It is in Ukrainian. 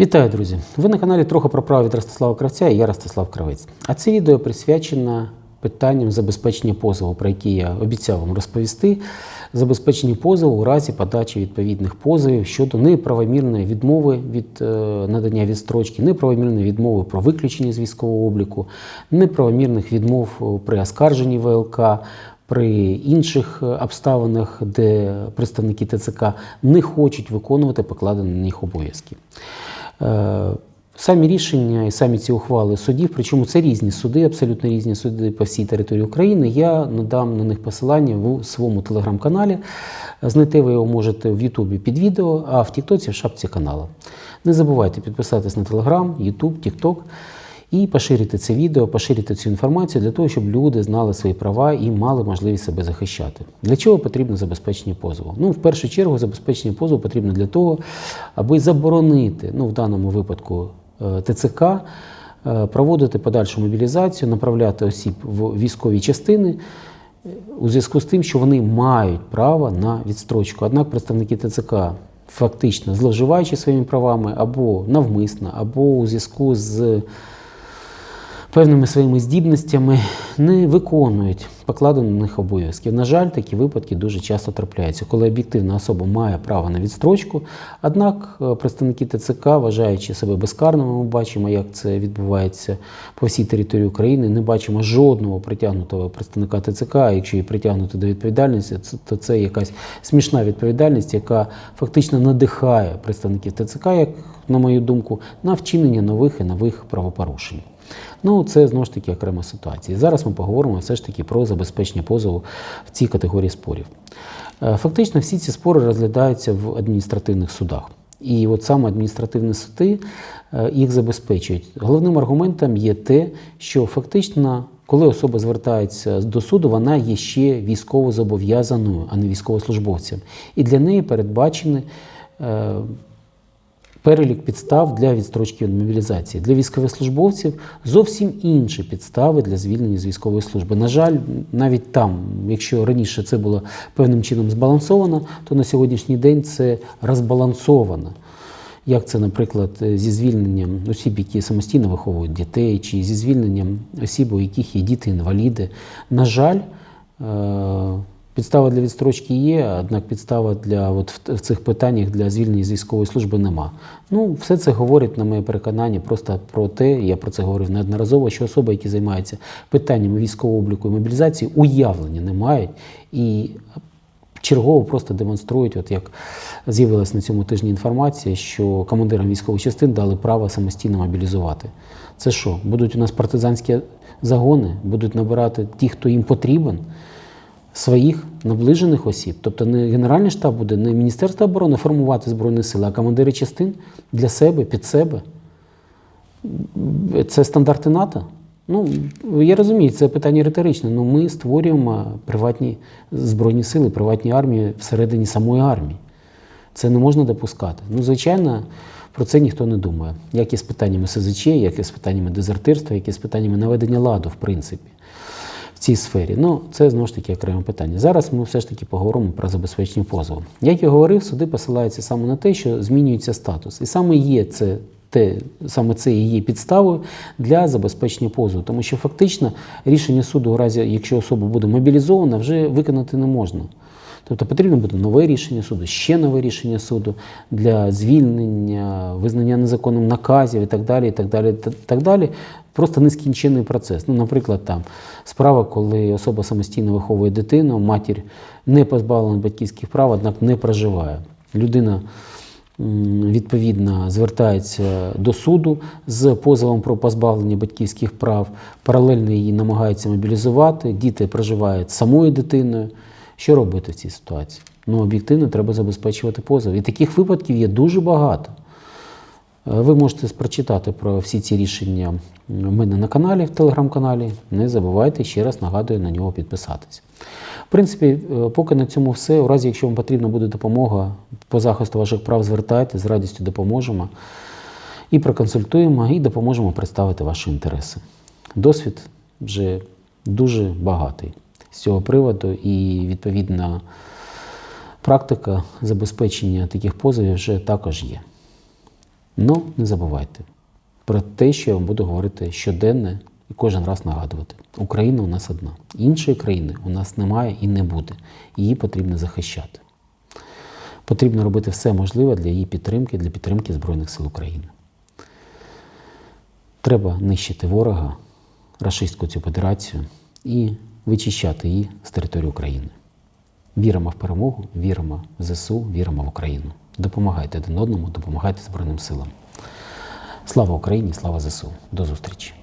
Вітаю, друзі! Ви на каналі трохи про право від Ростислава Кравця і я Ростислав Кравець. А це відео присвячено питанням забезпечення позову, про які я обіцяв вам розповісти. Забезпечення позову у разі подачі відповідних позовів щодо неправомірної відмови від е, надання відстрочки, неправомірної відмови про виключення з військового обліку, неправомірних відмов е, при оскарженні ВЛК. При інших е, обставинах, де представники ТЦК не хочуть виконувати покладені на них обов'язки. Е, Самі рішення і самі ці ухвали судів, причому це різні суди, абсолютно різні суди по всій території України. Я надам на них посилання в своєму телеграм-каналі. Знайти ви його можете в Ютубі під відео, а в Тіктоці в шапці каналу. Не забувайте підписатись на Телеграм, Ютуб, Тікток і поширити це відео, поширити цю інформацію для того, щоб люди знали свої права і мали можливість себе захищати. Для чого потрібно забезпечення позову? Ну, в першу чергу, забезпечення позову потрібно для того, аби заборонити, ну в даному випадку е, ТЦК, е, проводити подальшу мобілізацію, направляти осіб в військові частини. е, У зв'язку з тим, що вони мають право на відстрочку. Однак представники ТЦК, фактично зловживаючи своїми правами або навмисно, або у зв'язку з певними своїми здібностями не виконують покладені на них обов'язків. На жаль, такі випадки дуже часто трапляються, коли об'єктивна особа має право на відстрочку. Однак е, представники ТЦК, вважаючи себе безкарними, ми бачимо, як це відбувається по всій території України. Не бачимо жодного притягнутого представника ТЦК. Якщо і притягнути до відповідальності, то це якась смішна відповідальність, яка фактично надихає представників ТЦК, як на мою думку, на вчинення нових і нових правопорушень. Ну, це знову ж таки окрема ситуація. Зараз ми поговоримо все ж таки про забезпечення позову в цій категорії спорів. Е, Фактично, всі ці спори розглядаються в адміністративних судах. І от саме адміністративні суди е, їх забезпечують. Головним аргументом є те, що фактично, коли особа звертається до суду, вона є ще військово зобов'язаною, а не військовослужбовцем. І для неї передбачені е, перелік підстав для відстрочки від мобілізації. Для військовослужбовців зовсім інші підстави для звільнення з військової служби. На жаль, навіть там, якщо раніше це було певним чином збалансовано, то на сьогоднішній день це розбалансовано. Як це, наприклад, зі звільненням осіб, які самостійно виховують дітей, чи зі звільненням осіб, у яких є діти-інваліди. На жаль, е, підстава для відстрочки є, однак підстава для от в, цих питаннях для звільнення з військової служби нема. Ну, все це говорить, на моє переконання, просто про те, я про це говорив неодноразово, що особи, які займаються питаннями військового обліку і мобілізації, уявлення не мають і чергово просто демонструють, от як з'явилась на цьому тижні інформація, що командирам військових частин дали право самостійно мобілізувати. Це що? Будуть у нас партизанські загони, будуть набирати ті, хто їм потрібен, своїх наближених осіб. Тобто не Генеральний штаб буде, не Міністерство оборони формувати Збройні сили, а командири частин для себе, під себе. Це стандарти НАТО? Ну, я розумію, це питання риторичне, але ми створюємо приватні збройні сили, приватні армії всередині самої армії. Це не можна допускати. Ну, звичайно, про це ніхто не думає. Як і з питаннями СЗЧ, як і з питаннями дезертирства, як і з питаннями наведення ладу, в принципі, цій сфері. Ну, це знову ж таки окреме питання. Зараз ми все ж таки поговоримо про забезпечення позову. Як я говорив, суди посилаються саме на те, що змінюється статус. І саме є це. Те, саме це і є підставою для забезпечення позову, тому що фактично рішення суду, у разі, якщо особа буде мобілізована, вже виконати не можна. Тобто потрібно буде нове рішення суду, ще нове рішення суду для звільнення, визнання незаконним наказів і так далі. і так далі, та- так далі. Просто нескінчений процес. Ну, наприклад, там справа, коли особа самостійно виховує дитину, матір не позбавлена батьківських прав, однак не проживає. Людина відповідно звертається до суду з позовом про позбавлення батьківських прав, паралельно її намагаються мобілізувати, діти проживають самою дитиною. Що робити в цій ситуації? Ну, об'єктивно треба забезпечувати позов. І таких випадків є дуже багато. Е, Ви можете прочитати про всі ці рішення у мене на каналі, в телеграм-каналі. Не забувайте, ще раз нагадую на нього підписатись. В принципі, е, поки на цьому все. У разі, якщо вам потрібна буде допомога по захисту ваших прав, звертайтеся, з радістю допоможемо. І проконсультуємо, і допоможемо представити ваші інтереси. Досвід вже дуже багатий з цього приводу, і відповідна практика забезпечення таких позовів вже також є. Ну, не забувайте про те, що я вам буду говорити щоденно і кожен раз нагадувати. Україна у нас одна. Іншої країни у нас немає і не буде. Її потрібно захищати. Потрібно робити все можливе для її підтримки, для підтримки Збройних сил України. Треба нищити ворога, рашистську цю федерацію і вичищати її з території України. Віримо в перемогу, віримо в ЗСУ, віримо в Україну. Допомагайте один одному, допомагайте Збройним силам. Слава Україні, слава ЗСУ. До зустрічі!